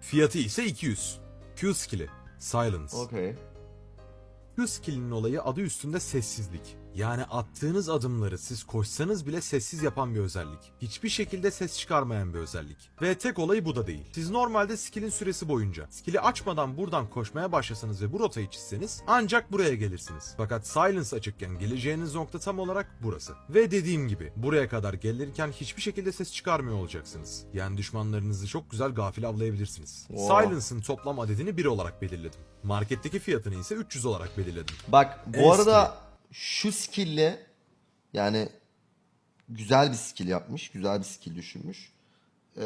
Fiyatı ise 200. Q skill'i. Silence. Okey. Q skill'inin olayı adı üstünde sessizlik. Yani attığınız adımları siz koşsanız bile sessiz yapan bir özellik. Hiçbir şekilde ses çıkarmayan bir özellik. Ve tek olayı bu da değil. Siz normalde skill'in süresi boyunca skill'i açmadan buradan koşmaya başlasanız ve bu rotayı çizseniz ancak buraya gelirsiniz. Fakat silence açıkken geleceğiniz nokta tam olarak burası. Ve dediğim gibi buraya kadar gelirken hiçbir şekilde ses çıkarmıyor olacaksınız. Yani düşmanlarınızı çok güzel gafil avlayabilirsiniz. Wow. Silence'ın toplam adedini 1 olarak belirledim. Marketteki fiyatını ise 300 olarak belirledim. Bak bu En arada şu skill'le yani güzel bir skill yapmış. Güzel bir skill düşünmüş. Ee,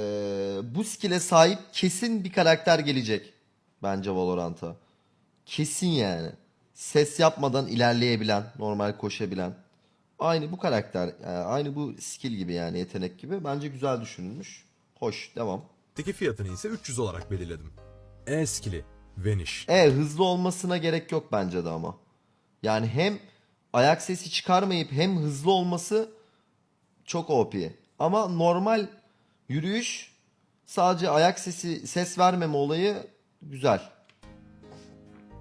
bu skill'e sahip kesin bir karakter gelecek. Bence Valorant'a. Kesin yani. Ses yapmadan ilerleyebilen, normal koşabilen. Aynı bu karakter, yani aynı bu skill gibi yani yetenek gibi. Bence güzel düşünülmüş. Hoş, devam. Teki fiyatını ise 300 olarak belirledim. E skill'i Vanish. E hızlı olmasına gerek yok bence de ama. Yani hem ayak sesi çıkarmayıp hem hızlı olması çok OP. Ama normal yürüyüş sadece ayak sesi ses vermeme olayı güzel.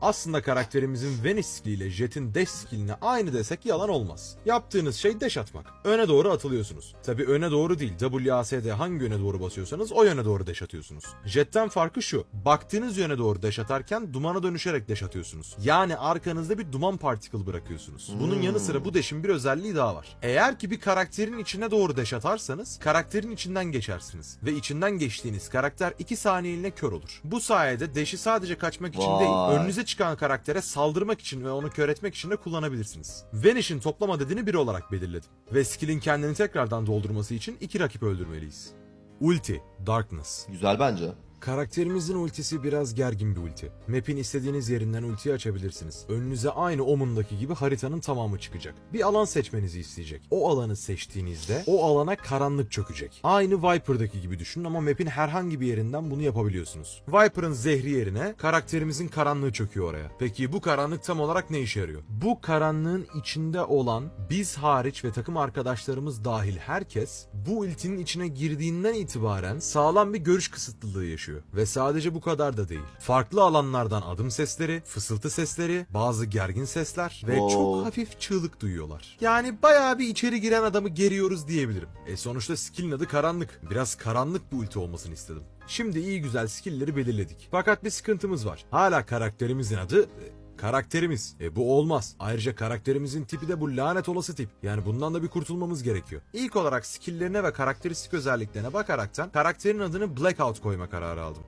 Aslında karakterimizin Vanish skill ile Jet'in Dash skill'ine aynı desek yalan olmaz. Yaptığınız şey dash atmak. Öne doğru atılıyorsunuz. Tabi öne doğru değil. WASD hangi yöne doğru basıyorsanız o yöne doğru dash atıyorsunuz. Jet'ten farkı şu. Baktığınız yöne doğru dash atarken dumana dönüşerek dash atıyorsunuz. Yani arkanızda bir duman particle bırakıyorsunuz. Bunun yanı sıra bu dash'in bir özelliği daha var. Eğer ki bir karakterin içine doğru dash atarsanız karakterin içinden geçersiniz. Ve içinden geçtiğiniz karakter 2 saniyeliğine kör olur. Bu sayede dash'i sadece kaçmak için değil Vay. önünüze çıkan karaktere saldırmak için ve onu kör etmek için de kullanabilirsiniz. Vanish'in toplam adedini 1 olarak belirledim. Ve skill'in kendini tekrardan doldurması için iki rakip öldürmeliyiz. Ulti, Darkness. Güzel bence. Karakterimizin ultisi biraz gergin bir ulti. Map'in istediğiniz yerinden ultiyi açabilirsiniz. Önünüze aynı Omen'daki gibi haritanın tamamı çıkacak. Bir alan seçmenizi isteyecek. O alanı seçtiğinizde o alana karanlık çökecek. Aynı Viper'daki gibi düşünün ama map'in herhangi bir yerinden bunu yapabiliyorsunuz. Viper'ın zehri yerine karakterimizin karanlığı çöküyor oraya. Peki bu karanlık tam olarak ne işe yarıyor? Bu karanlığın içinde olan biz hariç ve takım arkadaşlarımız dahil herkes bu ultinin içine girdiğinden itibaren sağlam bir görüş kısıtlılığı yaşıyor. Ve sadece bu kadar da değil. Farklı alanlardan adım sesleri, fısıltı sesleri, bazı gergin sesler ve Wow. çok hafif çığlık duyuyorlar. Yani bayağı bir içeri giren adamı geriyoruz diyebilirim. E sonuçta skill'in adı karanlık. Biraz karanlık bir ulti olmasını istedim. Şimdi iyi güzel skill'leri belirledik. Fakat bir sıkıntımız var. Hala karakterimizin adı e, Karakterimiz. E bu olmaz. Ayrıca karakterimizin tipi de bu lanet olası tip. Yani bundan da bir kurtulmamız gerekiyor. İlk olarak skill'lerine ve karakteristik özelliklerine bakaraktan karakterin adını Blackout koyma kararı aldım.